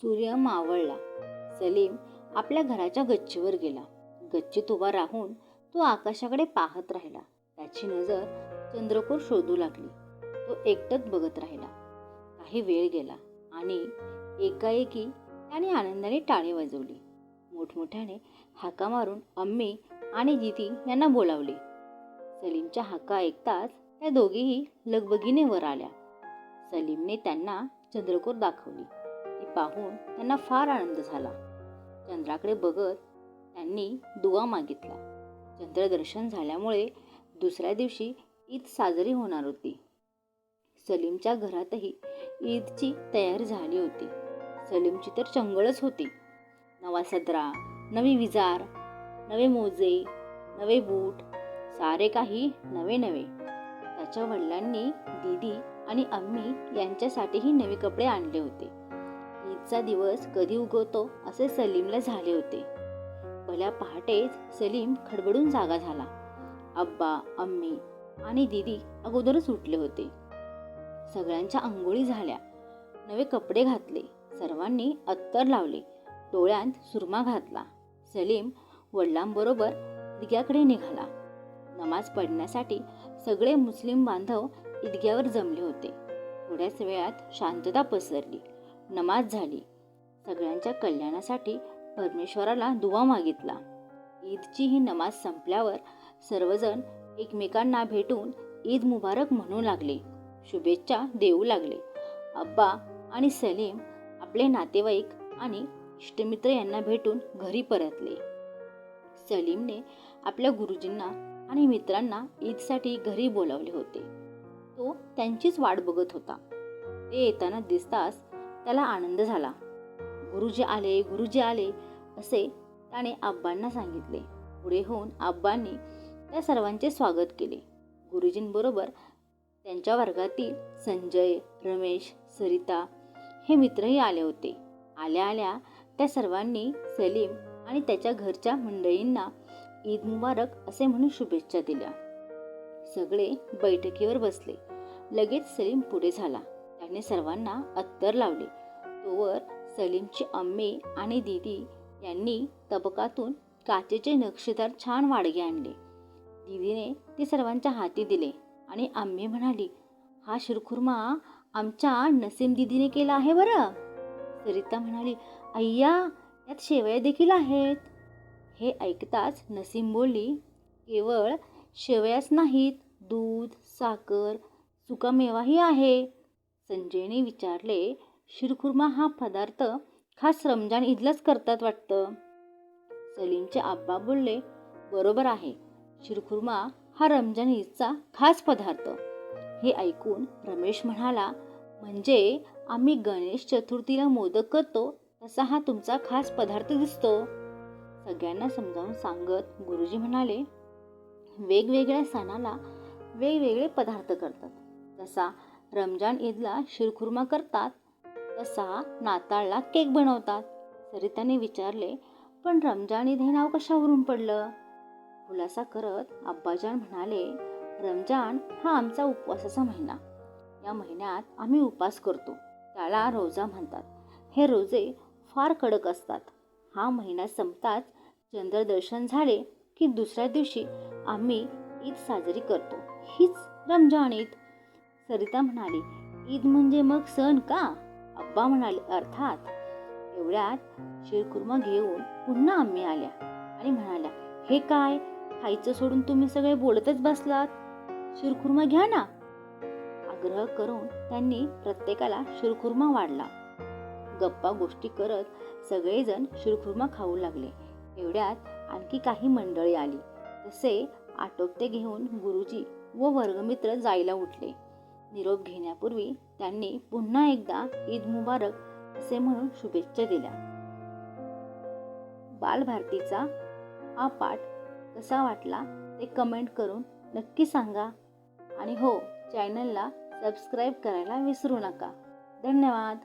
सूर्य मावळला. सलीम आपल्या घराच्या गच्चीवर गेला. गच्चीत उभा राहून तो आकाशाकडे पाहत राहिला. त्याची नजर चंद्रकोर शोधू लागली. तो एकटक बघत राहिला. काही वेळ गेला आणि एकाएकी त्याने आनंदाने टाळी वाजवली. मोठमोठ्याने हाका मारून अम्मी आणि जिती यांना बोलावले. सलीमच्या हाका ऐकताच त्या दोघेही लगबगीने वर आल्या. सलीमने त्यांना चंद्रकोर दाखवली. ती पाहून त्यांना फार आनंद झाला. चंद्राकडे बघत त्यांनी दुवा मागितला. चंद्रदर्शन झाल्यामुळे दुसऱ्या दिवशी ईद साजरी होणार होती. सलीमच्या घरातही ईदची तयारी झाली होती. सलीमची तर चंगळच होती. नवा सदरा नवी विजार नवे मोजे नवे बूट सारे काही नवे नवे. त्याच्या वडिलांनी दीदी आणि अम्मी यांच्यासाठीही नवे कपडे आणले होते. आजचा दिवस कधी उगवतो असे सलीमला झाले होते. भल्या पहाटेच सलीम खडबडून जागा झाला. अब्बा अम्मी आणि दीदी अगोदरच उठले होते. सगळ्यांच्या आंघोळी झाल्या. नवे कपडे घातले. सर्वांनी अत्तर लावले. डोळ्यांत सुरमा घातला. सलीम वडिलांबरोबर ईदग्याकडे निघाला. नमाज पडण्यासाठी सगळे मुस्लिम बांधव ईदग्यावर जमले होते. थोड्याच वेळात शांतता पसरली. नमाज झाली. सगळ्यांच्या कल्याणासाठी परमेश्वराला दुवा मागितला. ईदची ही नमाज संपल्यावर सर्वजण एकमेकांना भेटून ईद मुबारक म्हणू लागले. शुभेच्छा देऊ लागले. अब्बा आणि सलीम आपले नातेवाईक आणि इष्टमित्र यांना भेटून घरी परतले. सलीमने आपल्या गुरुजींना आणि मित्रांना ईदसाठी घरी बोलावले होते. तो त्यांचीच वाट बघत होता. ते येताना दिसताच त्याला आनंद झाला. गुरुजी आले गुरुजी आले असे त्याने आब्बांना सांगितले. पुढे होऊन आब्बांनी त्या सर्वांचे स्वागत केले. गुरुजींबरोबर त्यांच्या वर्गातील संजय रमेश सरिता हे मित्रही आले होते. आल्या आल्या त्या सर्वांनी सलीम आणि त्याच्या घरच्या मंडळींना ईद मुबारक असे म्हणून शुभेच्छा दिल्या. सगळे बैठकीवर बसले. लगेच सलीम पुढे झाला. त्याने सर्वांना अत्तर लावले. तोवर सलीमची अम्मी आणि दीदी यांनी तबकातून काचेचे नक्षीदार छान वाडगे आणले. दीदीने ते सर्वांच्या हाती दिले आणि आम्ही म्हणाली हा शिरखुर्मा आमच्या नसीम दीदीने केला आहे बरं. सरिता म्हणाली अय्या यात शेवया देखील आहेत. हे ऐकताच नसीम बोलली केवळ शेवयाच नाहीत दूध साखर सुकामेवाही आहे. संजयने विचारले शिरखुर्मा हा पदार्थ खास रमजान ईदलाच करतात वाटतं. सलीमचे आब्बा बोलले बरोबर आहे. शिरखुर्मा हा रमजान ईदचा खास पदार्थ. हे ऐकून रमेश म्हणाला म्हणजे आम्ही गणेश चतुर्थीला मोदक करतो तसा हा तुमचा खास पदार्थ दिसतो. सगळ्यांना समजावून सांगत गुरुजी म्हणाले वेगवेगळ्या सणाला वेगवेगळे पदार्थ करतात. जसा रमजान ईदला शिरखुर्मा करतात तसा नाताळला केक बनवतात. सरिताने विचारले पण रमजान ईद हे नाव कशावरून पडलं? खुलासा करत अब्बाजान म्हणाले रमजान हा आमचा उपवासाचा महिना. या महिन्यात आम्ही उपास करतो. त्याला रोजा म्हणतात. हे रोजे फार कडक असतात. हा महिना संपताच चंद्रदर्शन झाले की दुसऱ्या दिवशी आम्ही ईद साजरी करतो. हीच रमजान ईद. सरिता म्हणाली ईद म्हणजे मग सण का? अप्पा म्हणाले अर्थात? एवढ्यात शिरकुर्मा घेऊन पुन्हा आम्ही आल्या आणि म्हणाल्या हे काय? खायचं सोडून तुम्ही सगळे बोलतच बसलात. शिरखुर्मा घ्या ना. आग्रह करून त्यांनी प्रत्येकाला शिरखुर्मा वाढला. गप्पा गोष्टी करत सगळेजण शिरखुर्मा खाऊ लागले. एवढ्यात आणखी काही मंडळी आली. तसे आटोपते घेऊन गुरुजी व वर्गमित्र जायला उठले. निरोप घेण्यापूर्वी त्यांनी पुन्हा एकदा ईद मुबारक असे म्हणून शुभेच्छा दिल्या. बालभारतीचा हा पाठ कसा वाटला ते कमेंट करून नक्की सांगा. आणि हो चॅनलला सबस्क्राईब करायला विसरू नका. धन्यवाद.